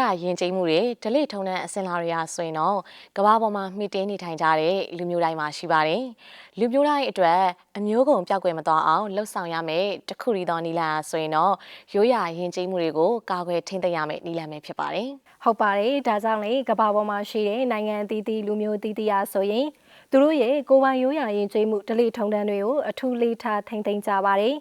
ရိုးရရင်ကျိမှုတွေဒလိထုံတဲ့အစင်လာတွေရာဆိုရင်တော့ကဘာပေါ်မှာမှီတင်းနေထိုင်ကြတဲ့လူမျိုးတိုင်းမှာရှိပါတယ်။လူမျိုးတိုင်းအတွက်အမျိုးကုန်ပြောက်ကွယ်မသွားအောင်လှုပ်ဆောင်ရမယ်တခုရီသောနီလာဆိုရင်တော့ရိုးရရင်ကျိမှုတွေကိုကာကွယ်ထိန်းသိမ်းရမယ်နီလာမယ်ဖြစ်ပါတယ်။ဟုတ်ပါတယ်ဒါကြောင့်လေကမ္ဘာပေါ်မှာရှိတဲ့နိုင်ငံအသီးသီးလူမျိုးအသီးသီးအားဆိုရင်သူတို့ရဲ့ကိုယ်ပိုင်ရိုးရာရင်ကျေးမှုဒလိထုံတန်းတွေကိုအထူးလေးထားထိမ့်သိမ်းကြပါတယ်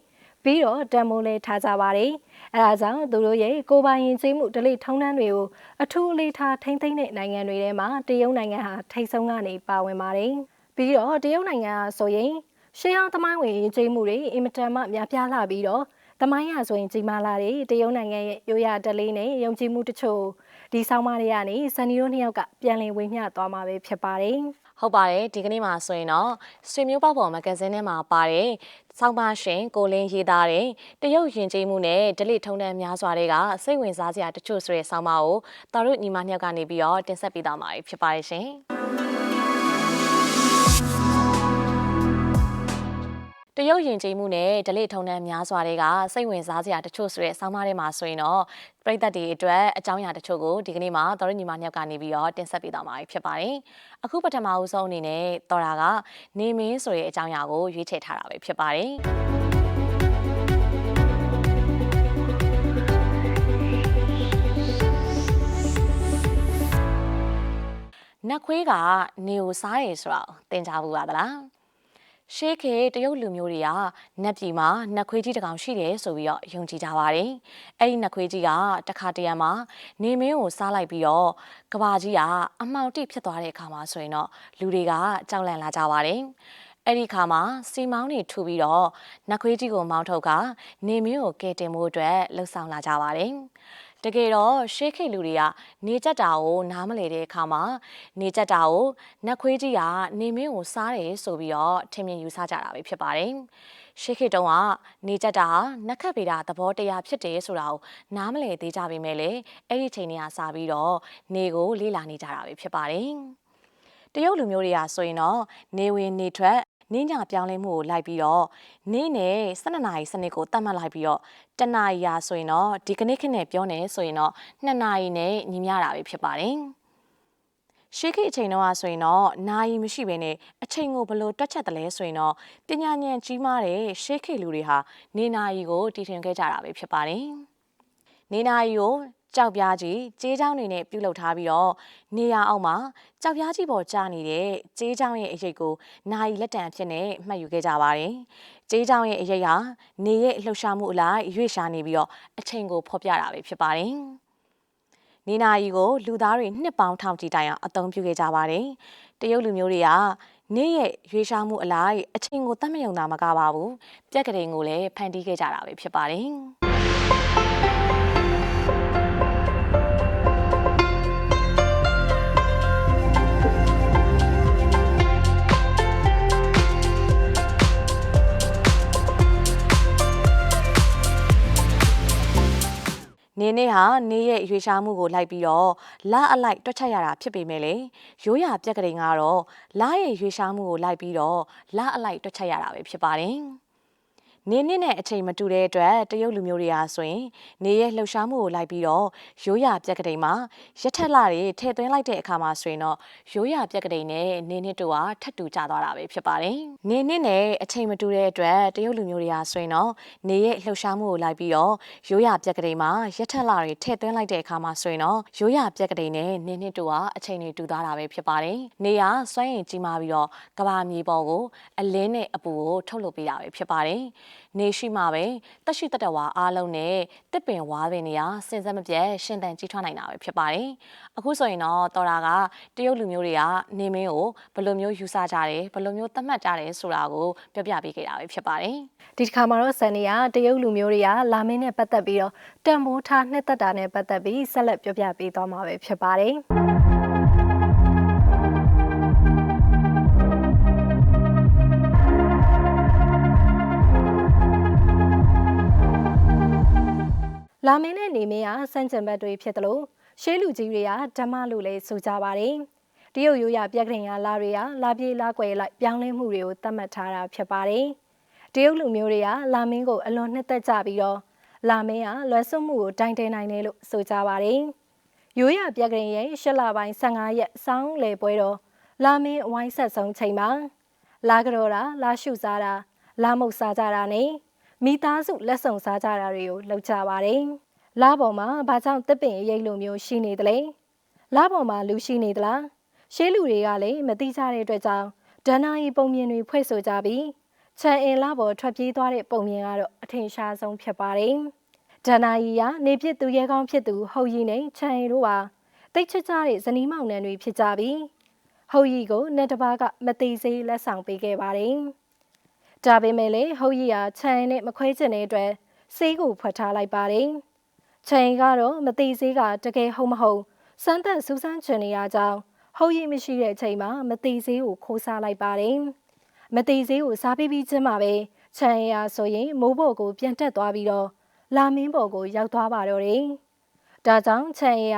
ပြီးတော့တန်မိုးလေးထားကြပါတယ်အဲဒါကြောင့်သူတို့ရဲ့ကိုယ်ပိုင်ရင်ကျေးမှုဒလိထုံတန်းတွေကိုအထူးလေးထားထိမ့်သိမ်းတဲ့နိုင်ငံတွေထဲမှာတရုတ်နိုင်ငံဟာထိပ်ဆုံးကနေပါဝင်ပါတယ်ပြီးတော့တရုတ်နိုင်ငံဟာဆိုရင်ရှေးဟောင်းသမိုင်းဝင်ရင်ကျေးမှုတွေအင်မတန်မှများပြားလာပြီးတော့သမိုင်းရဆိုရင်ကြီးမားလာတဲ့တရုတ်နိုင်ငံရဲ့ရိုးရာဒလေးနဲ့ယုံကြည်မှုတချို့ ဒီဆောင်းပါးတွေကနေစန်နီတို့နှစ်ယောက်ကပြန်လည်ဝေမျှသွားမှာပဲဖြစ်ပါတယ်ဟုတ်ပါတယ်ဒီကနေ့မှာဆိုရင်တော့ဆွေမျိုးပေါက်ပေါ်မဂဇင်းထဲမှာပါတယ်ဆောင်းပါရှင်ကိုလင်းရေးသားတဲ့တရုတ်ယဉ်ကျေးမှုနဲ့ဒလိထုံတန်းများစွာတွေကစိတ်ဝင်စားစရာတချို့ဆိုတဲ့ဆောင်းပါကိုတော်တို့ညီမနှစ်ယောက်ကနေပြီးတော့တင်ဆက်ပေးသွားမှာဖြစ်ပါတယ်ရှင် တရုတ်ယဉ်ကျေးမှုနဲ့ဒလိထုံတန်းများစွာတွေကစိတ်ဝင်စားစရာတချို့ဆိုတဲ့ဆောင်းပါးထဲမှာဆိုရင်တော့ပြည်သက်တွေအတွက်အကြောင်းအရာတချို့ကိုဒီကနေ့မှာတော်ရညီမနှစ်ယောက်ကနေပြီးတော့တင်ဆက်ပေးသွားမှာဖြစ်ပါတယ်။အခုပထမအဦးဆုံးအနေနဲ့တော်တာကနေမင်းဆိုတဲ့အကြောင်းအရာကိုရွေးချယ်ထားတာပဲဖြစ်ပါတယ်။နတ်ခွေးကနေကိုစားရယ်ဆိုတော့သင်ကြားဘူးပါသလား ရှေးခေတရုတ်လူမျိုးတွေကနတ်ပြည်မှာနတ်ခွေးကြီးတစ်ကောင်ရှိတယ်ဆိုပြီးတော့ယုံကြည်ကြပါတယ်။အဲ့ဒီနတ်ခွေးကြီးကတခါတရံမှာနေမင်းကိုစားလိုက်ပြီးတော့ကဘာကြီးကအမှောင်တိဖြစ်သွားတဲ့အခါမှာဆိုရင်တော့လူတွေကကြောက်လန့်လာကြပါတယ်။အဲ့ဒီခါမှာစီမောင်းတွေထူပြီးတော့နတ်ခွေးကြီးကိုမောင်းထုတ်ကနေမင်းကိုကယ်တင်မှုအတွက်လှုပ်ဆောင်လာကြပါတယ်။ တကယ်တော့ရှေးခေတ်လူတွေကနေကြက်တာကိုနားမလည်တဲ့အခါမှာနေကြက်တာကိုနတ်ခွေးကြီးကနေမင်းကိုစားတယ်ဆိုပြီးတော့ထင်မြင်ယူဆကြတာပဲဖြစ်ပါတယ်။ရှေးခေတ်တုန်းကနေကြက်တာဟာနတ်ခတ်ပေတာသဘောတရားဖြစ်တယ်ဆိုတာကိုနားမလည်သေးကြပေမဲ့လေအဲ့ဒီချိန်တွေကစပြီးတော့နေကိုလေ့လာနေကြတာပဲဖြစ်ပါတယ်။တရုတ်လူမျိုးတွေကဆိုရင်တော့နေဝင်နေထွက် နေညပြောင်းလဲမှုကိုလိုက်ပြီးတော့နေ့နဲ့12နာရီစနစ်ကိုတတ်မှတ်လိုက်ပြီးတော့တနာရီရာဆိုရင်တော့ဒီကနေ့ခေတ်နဲ့ပြောနေဆိုရင်တော့2နာရီနဲ့ညီမျှတာပဲဖြစ်ပါတယ်ရှေးခေတ်အချိန်တော့ဆိုရင်တော့နာယီမရှိဘဲနဲ့အချိန်ကိုဘယ်လိုတွက်ချက်တယ်လဲဆိုရင်တော့ပညာဉာဏ်ကြီးမားတဲ့ရှေးခေတ်လူတွေဟာနေနာယီကိုတည်ထွင်ခဲ့ကြတာပဲဖြစ်ပါတယ်။နေနာယီကို ကြောက်ပြားကြီးကြေးချောင်းတွေနဲ့ပြုတ်လုထားပြီးတော့နေရအောက်မှာကြောက်ပြားကြီးပေါ်ကျနေတဲ့ကြေးချောင်းရဲ့အရိပ်ကိုနာယီလက်တံဖြစ်နေမှတ်ယူခဲ့ကြပါတယ်။ကြေးချောင်းရဲ့အရိပ်ဟာနေရဲ့လှုပ်ရှားမှုအလိုက်ရွေ့ရှာနေပြီးတော့အချိန်ကိုဖော်ပြတာပဲဖြစ်ပါတယ်။နေနာယီကိုလူသားတွေနှစ်ပေါင်းထောင်ချီတိုင်အောင်အသုံးပြုခဲ့ကြပါတယ်။တရုတ်လူမျိုးတွေကနေ့ရဲ့ရွေးရှားမှုအလိုက်အချိန်ကိုတတ်မယုံတာမကပါဘူး။ပြက်ကလေးကိုလည်းဖန်တီးခဲ့ကြတာပဲဖြစ်ပါတယ်။ နေနေ့ဟာနေရဲ့ရွေရှားမှုကိုလိုက်ပြီးတော့လအလိုက်တွက်ချက်ရတာဖြစ်ပေမဲ့လေရိုးရာပြက်ကလေးကတော့လရဲ့ရွေရှားမှုကိုလိုက်ပြီးတော့လအလိုက်တွက်ချက်ရတာပဲဖြစ်ပါတယ်။ နေနှစ်နဲ့အချိန်မတူတဲ့အတွက်တရုတ်လူမျိုးတွေဟာဆိုရင်နေရဲ့လှုပ်ရှားမှုကိုလိုက်ပြီးတော့ရိုးရာပြက်ကလေးမှာရက်ထက်လာတွေထည့်သွင်းလိုက်တဲ့အခါမှာဆိုရင်တော့ရိုးရာပြက်ကလေးနဲ့နေနှစ်တို့ဟာထပ်တူကြသွားတာပဲဖြစ်ပါတယ်။နေနှစ်နဲ့အချိန်မတူတဲ့အတွက်တရုတ်လူမျိုးတွေဟာဆိုရင်တော့နေရဲ့လှုပ်ရှားမှုကိုလိုက်ပြီးတော့ရိုးရာပြက်ကလေးမှာရက်ထက်လာတွေထည့်သွင်းလိုက်တဲ့အခါမှာဆိုရင်တော့ရိုးရာပြက်ကလေးနဲ့နေနှစ်တို့ဟာအချိန်တွေတူသွားတာပဲဖြစ်ပါတယ်။နေရစွမ်းရင်ကြီးမားပြီးတော့ကဘာမြေပေါ်ကိုအလင်းနဲ့အပူကိုထုတ်လုပ်ပေးတာပဲဖြစ်ပါတယ်။ နေရှိမှပဲတက်ရှိတက်တဝါအားလုံးနဲ့တစ်ပင်ဝါးပင်နေရစင်စက်မပြတ်ရှင်သန်ကြီးထွားနိုင်တာပဲဖြစ်ပါတယ်။အခုဆိုရင်တော့တော်တာကတရုတ်လူမျိုးတွေကနေမင်းကိုဘယ်လိုမျိုးယူဆကြတယ်ဘယ်လိုမျိုးသတ်မှတ်ကြတယ်ဆိုတာကိုပြောပြပေးခဲ့တာပဲဖြစ်ပါတယ်။ဒီတစ်ခါမှာတော့ဆန်နီကတရုတ်လူမျိုးတွေကလာမင်းနဲ့ပတ်သက်ပြီးတော့တန်ဖိုးထားနှစ်သက်တာနဲ့ပတ်သက်ပြီးဆက်လက်ပြောပြပေးသွားမှာပဲဖြစ်ပါတယ် လာမင်းနဲ့နေမင်းကစန့်ကျင်ဘက်တွေဖြစ်တယ်လို့ရှေးလူကြီးတွေကဓမ္မလို့လည်းဆိုကြပါတယ်။တရုတ်ရိုးရပြက်ကရင်ရလာတွေကလာပြေးလာကွယ်လိုက်ပြောင်းလဲမှုတွေကိုသတ်မှတ်ထားတာဖြစ်ပါတယ်။တရုတ်လူမျိုးတွေကလာမင်းကိုအလွန်နှစ်သက်ကြပြီးတော့လာမင်းကလွယ်စွမှုကိုတိုင်တဲနိုင်တယ်လို့ဆိုကြပါတယ်။ရိုးရပြက်ကရင်ရဲ့ရှစ်လပိုင်း15ရက်စောင်းလေပွဲတော်လာမင်းဝိုင်းဆက်ဆုံးချိန်မှာလာကြတော်တာလာရှုစားတာလာမုတ်စားကြတာနဲ့ မိသားစုလက်ဆောင်စားကြတာတွေကိုလုပ်ကြပါတယ်။လာပေါ်မှာဘာကြောင့်တစ်ပင်ရိပ်လိုမျိုးရှိနေသလဲ။လာပေါ်မှာလူရှိနေသလား။ရှေးလူတွေကလည်းမသိကြတဲ့အတွက်ကြောင့်ဒဏ္ဍာရီပုံမြင်တွေဖွဲ့ဆိုကြပြီးချန်အင်လာပေါ်ထွက်ပြေးသွားတဲ့ပုံမြင်ကတော့အထင်ရှားဆုံးဖြစ်ပါတယ်။ဒဏ္ဍာရီကနေပြစ်သူရဲကောင်းဖြစ်သူဟုတ်ရီနဲ့ချန်အင်တို့ဟာတိတ်ချကြတဲ့ဇနီးမောင်နှံတွေဖြစ်ကြပြီးဟုတ်ရီကိုနှစ်တစ်ပါးကမသေးသေးလက်ဆောင်ပေးခဲ့ပါတယ်။ ဒါပေမဲ့လည်းဟုတ်ရီဟာချန်နဲ့မခွဲချင်တဲ့အတွက်ဆေးကိုဖွက်ထားလိုက်ပါတယ်။ချန်ကတော့မသေးသေးကတကယ်ဟုတ်မဟုတ်စမ်းသက်စူးစမ်းချင်နေရကြောင်းဟုတ်ရီမရှိတဲ့အချိန်မှာမသေးသေးကိုခိုးစားလိုက်ပါတယ်။မသေးသေးကိုစားပြီးပြီးချင်းမှာပဲချန်ရဆိုရင်မိုးဘော်ကိုပြန်တက်သွားပြီးတော့လာမင်းဘော်ကိုရောက်သွားပါတော့တယ်။ဒါကြောင့်ချန်ရ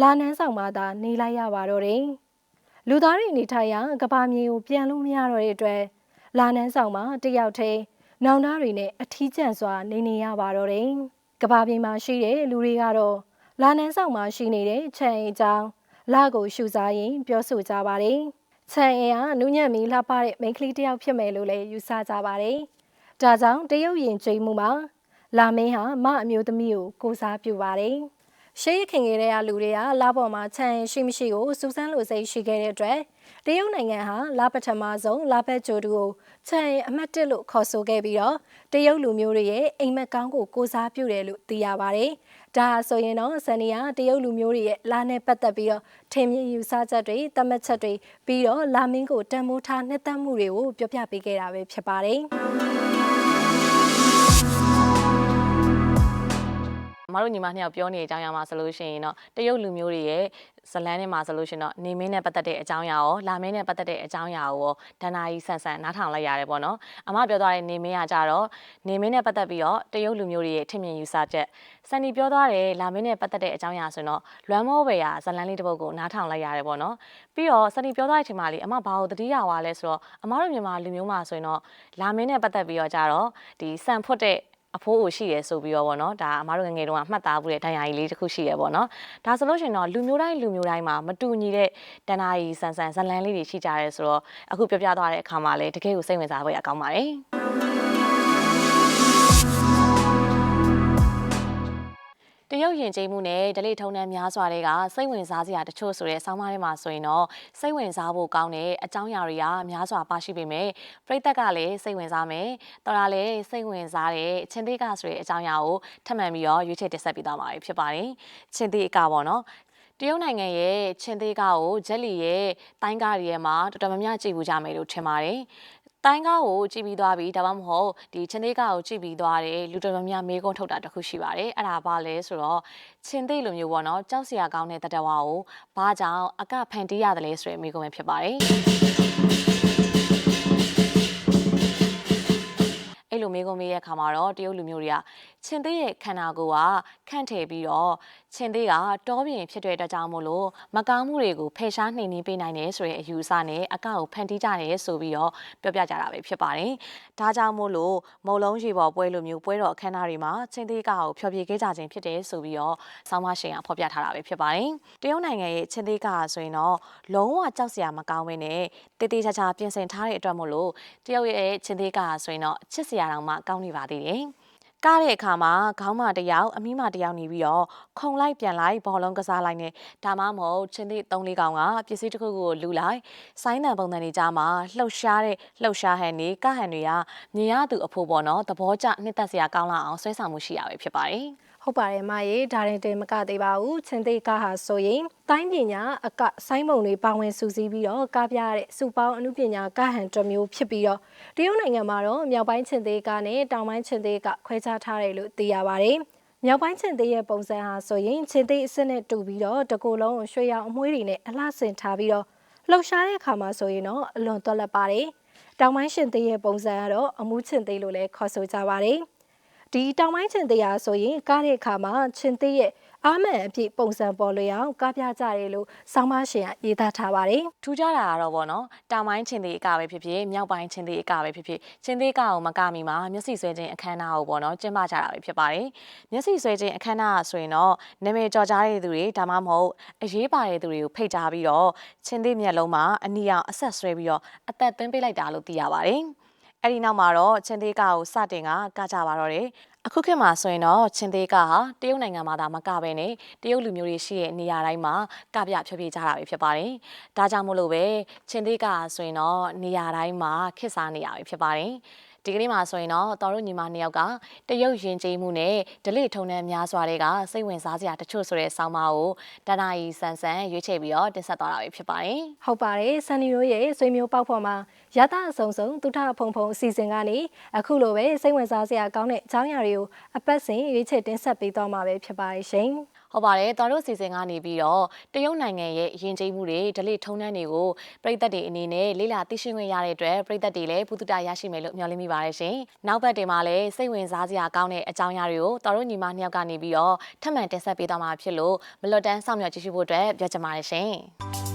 လာနန်းဆောင်မှာသာနေလိုက်ရပါတော့တယ်။လူသားတွေနေထိုင်ရာကဘာမြေကိုပြန်လို့မရတော့တဲ့အတွက် လာနန်းဆောင်မှာတယောက်တည်းနောင်သားတွေနဲ့အထီးကျန်စွာနေနေရပါတော့တယ်။ကဘာမြေမှာရှိတဲ့လူတွေကတော့လာနန်းဆောင်မှာရှိနေတဲ့ချန်အကြောင်းလာကိုရှုစားရင်ပြောဆိုကြပါတယ်။ချန်အင်ကနူးညံ့မီလှပတဲ့မိန်းကလေးတစ်ယောက်ဖြစ်မယ်လို့လည်းယူဆကြပါတယ်။ဒါကြောင့်တရုတ်ရင်ကျွေးမှုမှာလာမင်းဟာမအမျိုးသမီးကိုကိုစားပြုပါတယ်။ ရှေးရခင်ခဲ့တဲ့လူတွေကလာပေါ်မှာချန်ရှိမရှိကိုစူးစမ်းလို့စိတ်ရှိခဲ့တဲ့အတွက်တရုတ်နိုင်ငံဟာလာပထမဆုံးလာဘက်ဂျိုတူကိုချန်အမှတ်တစ်လို့ခေါ်ဆိုခဲ့ပြီးတော့တရုတ်လူမျိုးတွေရဲ့အိမ်မက်ကောင်းကိုကိုစားပြုတယ်လို့သိရပါတယ်။ဒါဆိုရင်တော့ဆန်နီယာတရုတ်လူမျိုးတွေရဲ့လာနဲ့ပတ်သက်ပြီးတော့ထင်မြင်ယူဆချက်တွေတတ်မှတ်ချက်တွေပြီးတော့လာမင်းကိုတန်မိုးထားနှစ်သက်မှုတွေကိုပြောပြပေးခဲ့တာပဲဖြစ်ပါတယ်။ မတို့ညီမနှစ်ယောက်ပြောနေတဲ့အကြောင်းအရာမှာဆိုလို့ရှိရင်တော့တရုတ်လူမျိုးတွေရဲ့ဇလန်းထဲမှာဆိုလို့ရှိရင်တော့နေမင်းနဲ့ပတ်သက်တဲ့အကြောင်းအရာရောလာမင်းနဲ့ပတ်သက်တဲ့အကြောင်းအရာကိုရောဒဏ္ဍာကြီးဆန်ဆန်နားထောင်လိုက်ရတယ်ပေါ့နော်အမပြောသွားတဲ့နေမင်းကကြတော့နေမင်းနဲ့ပတ်သက်ပြီးတော့တရုတ်လူမျိုးတွေရဲ့ထင်မြင်ယူဆချက်စန်နီပြောသွားတယ်လာမင်းနဲ့ပတ်သက်တဲ့အကြောင်းအရာဆိုရင်တော့လွမ်းမောဘယ်ရာဇလန်းလေးတစ်ပုဒ်ကိုနားထောင်လိုက်ရတယ်ပေါ့နော်ပြီးတော့စန်နီပြောသွားတဲ့အချိန်မှာလေအမဘာကိုတတိယဝါလဲဆိုတော့အမတို့မြန်မာလူမျိုးမှာဆိုရင်တော့လာမင်းနဲ့ပတ်သက်ပြီးတော့ကြတော့ဒီစံဖွတ်တဲ့ အဖိုးကိုရှိရဲဆိုပြီးတော့ဗောနော်ဒါအမားတို့ငယ်ငယ်တုန်းကမှတ်သားမှုတဲ့ဒဏ်ရာကြီးလေးတစ်ခုရှိရဲဗောနော်ဒါဆိုလို့ရှိရင်တော့လူမျိုးတိုင်းလူမျိုးတိုင်းမှာမတူညီတဲ့ဒဏ္ဍာရီဆန်ဆန်ဇလန်းလေးတွေရှိကြရဲဆိုတော့အခုပြောပြသွားတဲ့အခါမှာလည်းတကယ်ကိုစိတ်ဝင်စားဖို့ရကောင်းပါတယ် တရုတ်ယဉ်ကျေးမှုနဲ့ဒလိထုံနှံများစွာတွေကစိတ်ဝင်စားစရာတချို့ဆိုတဲ့ဆောင်းပါးထဲမှာဆိုရင်တော့စိတ်ဝင်စားဖို့ကောင်းတဲ့အကြောင်းအရာတွေကများစွာပါရှိပေမဲ့ပြိသက်ကလည်းစိတ်ဝင်စားမယ်တော်တာလည်းစိတ်ဝင်စားတဲ့ချင်းသေးကဆိုတဲ့အကြောင်းအရာကိုထပ်မံပြီးတော့ရွေးချယ်တင်ဆက်ပေးသွားမှာဖြစ်ပါတယ်ချင်းသေးအကပေါ့နော်တရုတ်နိုင်ငံရဲ့ချင်းသေးကားကိုဂျက်လီရဲ့တိုင်းကားတွေရဲ့မှာတော်တော်များများကြည့်ဘူးကြမယ်လို့ထင်ပါတယ် တိုင်းကားကိုကြည့်ပြီးသွားပြီဒါမှမဟုတ်ဒီချင်းသေးကားကိုကြည့်ပြီးသွားတယ်လူတော်များများမေးခွန်းထုတ်တာတခုရှိပါတယ်အဲ့ဒါဘာလဲဆိုတော့ချင်းသေးလိုမျိုးပေါ့နော်ကြောက်စရာကောင်းတဲ့တတဝါကိုဘာကြောင့်အကဖန်တီးရတယ်လဲဆိုတဲ့မေးခွန်းပဲဖြစ်ပါတယ် တဲ့အခါမှာတော့တရုတ်လူမျိုးတွေကချင်းသေးရဲ့ခန္ဓာကိုယ်ကခန့်ထည့်ပြီးတော့ချင်းသေးကတောပြင်ဖြစ်တဲ့အတွက်ကြောင့်မို့လို့မကောင်းမှုတွေကိုဖယ်ရှားနှိမ်နင်းပေးနိုင်တယ်ဆိုတဲ့အယူအဆနဲ့အကောက်ကိုဖန်တီးကြတယ်ဆိုပြီးတော့ပြောပြကြတာပဲဖြစ်ပါတယ်။ဒါကြောင့်မို့လို့မုံလုံးရေပေါ်ပွဲလိုမျိုးပွဲတော်အခမ်းအနားတွေမှာချင်းသေးကောက်ကိုဖျော်ဖြေခဲ့ကြခြင်းဖြစ်တယ်ဆိုပြီးတော့ဆောင်းမရှင်ကဖော်ပြထားတာပဲဖြစ်ပါတယ်။တရုတ်နိုင်ငံရဲ့ချင်းသေးကောက်ဆိုရင်တော့လုံးဝကြောက်စရာမကောင်းဘဲနဲ့တေးသေးချာချာပြင်ဆင်ထားတဲ့အတွက်မို့လို့တရုတ်ရဲ့ချင်းသေးကောက်ဆိုရင်တော့ချစ်စရာတောင်မှကောင်းနေပါသေးတယ်။ကားတဲ့အခါမှာခေါင်းမတစ်ယောက်အမီးမတစ်ယောက်နေပြီးတော့ခုံလိုက်ပြန်လိုက်ဘောလုံးကစားလိုက်နေဒါမှမဟုတ်ချင်းသည့်၃လေးကောင်ကပစ္စည်းတစ်ခုကိုလူလိုက်ဆိုင်းတန်ပုံစံတွေကြားမှာလှုပ်ရှားတဲ့လှုပ်ရှားဟန်တွေကဟန်တွေကမြင်ရသူအဖို့ပေါ့နော်သဘောကျနှစ်သက်စရာကောင်းလာအောင်ဆွဲဆောင်မှုရှိရပဲဖြစ်ပါတယ် ဟုတ်ပါတယ်မရေဒါရင်တင်မကသေးပါဘူးချင်းသေးကဟာဆိုရင်တိုင်းပညာအကဆိုင်းမုံတွေပါဝင်စုစည်းပြီးတော့ကားပြရတဲ့စူပေါင်းအမှုပညာကဟန်တစ်မျိုးဖြစ်ပြီးတော့တရုတ်နိုင်ငံမှာတော့မြောက်ပိုင်းချင်းသေးကနဲ့တောင်ပိုင်းချင်းသေးကခွဲခြားထားတယ်လို့သိရပါတယ်မြောက်ပိုင်းချင်းသေးရဲ့ပုံစံဟာဆိုရင်ချင်းသေးအစ်စ်နဲ့တူပြီးတော့တကူလုံးရွှေရောင်အမွှေးတွေနဲ့အလှဆင်ထားပြီးတော့လှုပ်ရှားတဲ့အခါမှာဆိုရင်တော့အလွန်သွက်လက်ပါတယ်တောင်ပိုင်းရှင်သေးရဲ့ပုံစံကတော့အမှုချင်းသေးလို့လည်းခေါ်ဆိုကြပါတယ် ဒီတောင်ပိုင်းချင်းသေးရဆိုရင်ကားတဲ့အခါမှာချင်းသေးရဲ့အာမန်အပြည့်ပုံစံပေါ်လွင်အောင်ကားပြကြတယ်လို့ဆောင်းပါရှင်ကရေးသားထားပါတယ်ထူးခြားတာကတော့ဗောနော်တောင်ပိုင်းချင်းသေးအကပဲဖြစ်ဖြစ်မြောက်ပိုင်းချင်းသေးအကပဲဖြစ်ဖြစ်ချင်းသေးကအောင်မကမီမှာမျက်စိဆွဲခြင်းအခမ်းအနားကိုဗောနော်ကျင်းပကြတာပဲဖြစ်ပါတယ်မျက်စိဆွဲခြင်းအခမ်းအနားဆိုရင်တော့နာမည်ကျော်ကြားတဲ့သူတွေဒါမှမဟုတ်အရေးပါတဲ့သူတွေကိုဖိတ်ကြားပြီးတော့ချင်းသေးမျက်လုံးမှာအနီအောင်အဆက်ဆွဲပြီးတော့အသက်သွင်းပေးလိုက်တာလို့သိရပါတယ် အဲ့ဒီနောက်မှာတော့ချင်းသေးကကိုစတင်ကကကြပါတော့တယ်အခုခေတ်မှာဆိုရင်တော့ချင်းသေးကဟာတရုတ်နိုင်ငံမှာဒါမကပဲနဲ့တရုတ်လူမျိုးတွေရှိတဲ့နေရာတိုင်းမှာကပြဖြောပြကြတာပဲဖြစ်ပါတယ်။ဒါကြောင့်မို့လို့ပဲချင်းသေးကဆိုရင်တော့နေရာတိုင်းမှာခစ်စားနေရပဲဖြစ်ပါတယ်။ ဒီကနေ့မှာဆိုရင်တော့တော်တို့ညီမနှစ်ယောက်ကတရုတ်ရင်ကျေးမှုနဲ့ဒလိထုံနှံများစွာတွေကစိတ်ဝင်စားစရာတချို့ဆိုတဲ့ဆောင်းပါးကိုတနာရီဆန်ဆန်ရွေးချယ်ပြီးတော့တင်ဆက်သွားတာပဲဖြစ်ပါတယ်။ဟုတ်ပါတယ်ဆန်နီရိုရဲ့ဆွေမျိုးပေါက်ဖော်မှာရတအစုံစုံသူထဖုံဖုံအစီအစဉ်ကနေအခုလိုပဲစိတ်ဝင်စားစရာကောင်းတဲ့အကြောင်းအရာတွေကိုအပတ်စဉ်ရွေးချယ်တင်ဆက်ပေးသွားမှာပဲဖြစ်ပါတယ်ရှင် ဟုတ်ပါတယ်တော်တို့စီစဉ်ကနေပြီးတော့တရုတ်နိုင်ငံရဲ့ယဉ်ကျေးမှုတွေဒလိထုံးတန်းတွေကိုပြည်သက်တွေအနေနဲ့လေးလာသိရှိခွင့်ရတဲ့အတွက်ပြည်သက်တွေလည်းပုဒတရရှိမယ်လို့မျှော်လင့်မိပါတယ်ရှင်။နောက်ဘက်တွေမှာလည်းစိတ်ဝင်စားစရာကောင်းတဲ့အကြောင်းအရာတွေကိုတော်တို့ညီမနှစ်ယောက်ကနေပြီးတော့ထပ်မံတင်ဆက်ပေးသွားမှာဖြစ်လို့မလွတ်တမ်းစောင့်မျှော်ကြည့်ရှုဖို့အတွက်ပြောချင်ပါတယ်ရှင်။